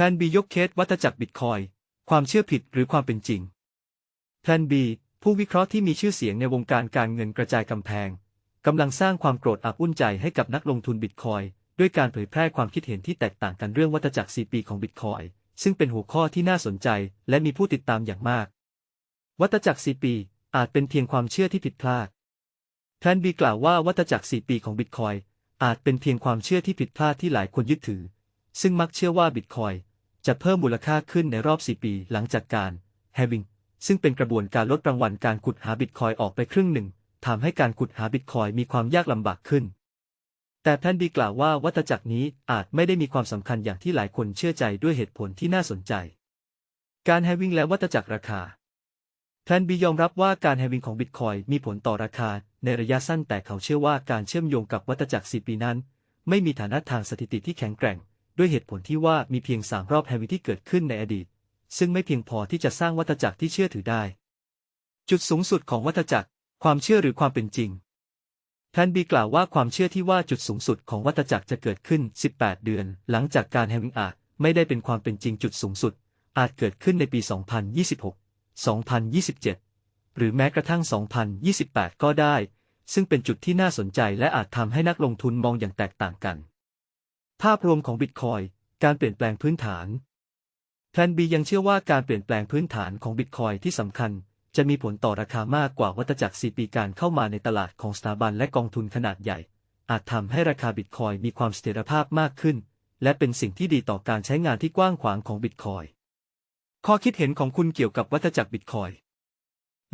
ลน B ยกเคสวัตจักรบิตคอย ความเชื่อผิดหรือความเป็นจริง แพลน B ผู้วิเคราะห์ที่มีชื่อเสียงในวงการการเงินกระจายกำแพง กำลังสร้างความโกรธอับอุ่นใจให้กับนักลงทุนบิตคอยด้วยการเผยแพร่ความคิดเห็นที่แตกต่างกันเรื่องวัตจักร 4 ปีของบิตคอยซึ่งเป็นหัวข้อที่น่าสนใจและมีผู้ติดตามอย่างมาก วัตจักร 4 ปี อาจเป็นเพียงความเชื่อที่ผิดพลาด แพลน B กล่าวว่าวัตจักร 4 ปีของบิตคอยอาจเป็นเพียงความเชื่อที่ผิดพลาดที่หลายคนยึดถือ ซึ่งมักเชื่อว่าบิตคอย จะเพิ่มมูลค่าขึ้นในรอบ 4 ปีหลังจากการ having ซึ่งเป็นกระบวนการลดรางวัลการขุดหาบิตคอยออกไปครึ่งหนึ่งทำให้การขุดหาบิตคอยมีความยากลำบากขึ้น แต่แพนบีกล่าวว่าวัตจักรนี้อาจไม่ได้มีความสำคัญอย่างที่หลายคนเชื่อใจด้วยเหตุผลที่น่าสนใจ การแฮวิ่งและวัตจักรราคาแพลนบียอมรับว่าการแฮวิ่งของบิตคอยมีผลต่อราคา ในระยะสั้นแต่เขาเชื่อว่าการเชื่อมโยงกับวัตจักร 4 ปีนั้น ไม่มีฐานะทางสถิติที่แข็งแกร่ง ด้วยเหตุผลที่ว่ามีเพียงสามรอบแฮวิ่งที่เกิดขึ้นในอดีต ซึ่งไม่เพียงพอที่จะสร้างวัตจักรที่เชื่อถือได้ จุดสูงสุดของวัตจักร ความเชื่อหรือความเป็นจริงแพลนบีกล่าวว่าความเชื่อที่ว่าจุดสูงสุดของวัตจักรจะเกิดขึ้น 18 เดือน หลังจากการแฮวิ่งอาจไม่ได้เป็นความเป็นจริงจุดสูงสุด อาจเกิดขึ้นในปี 2026 2027 หรือแม้กระทั่ง 2028 ก็ได้ ซึ่งเป็นจุดที่น่าสนใจและอาจทำให้นักลงทุนมองอย่างแตกต่างกัน ภาพรวมของบิตคอยการเปลี่ยนแปลงพื้นฐานแพลนบียังเชื่อว่าการเปลี่ยนแปลงพื้นฐานของบิตคอยที่สำคัญ จะมีผลต่อราคามากกว่าวัตจักร4ปีการเข้ามาในตลาดของสถาบันและกองทุนขนาดใหญ่ อาจทำให้ราคาบิตคอยมีความเสถียรภาพมากขึ้น และเป็นสิ่งที่ดีต่อการใช้งานที่กว้างขวางของบิตคอยข้อคิดเห็นของคุณเกี่ยวกับวัตจักรบิตคอย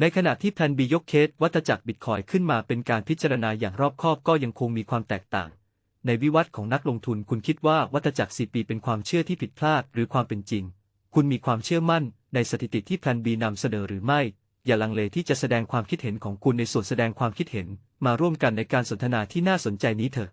ในขณะที่แพลนบียกเคสวัตจักรบิตคอยขึ้นมาเป็นการพิจารณาอย่างรอบคอบก็ยังคงมีความแตกต่าง ในวิวัฒน์ของนักลงทุนคุณคิดว่าวัตจักร4ปีเป็นความเชื่อที่ผิดพลาดหรือความเป็นจริง คุณมีความเชื่อมั่นในสถิติที่แพลนบีนำเสนอหรือไม่ อย่าลังเลที่จะแสดงความคิดเห็นของคุณในส่วนแสดงความคิดเห็น มาร่วมกันในการสนทนาที่น่าสนใจนี้เถอะ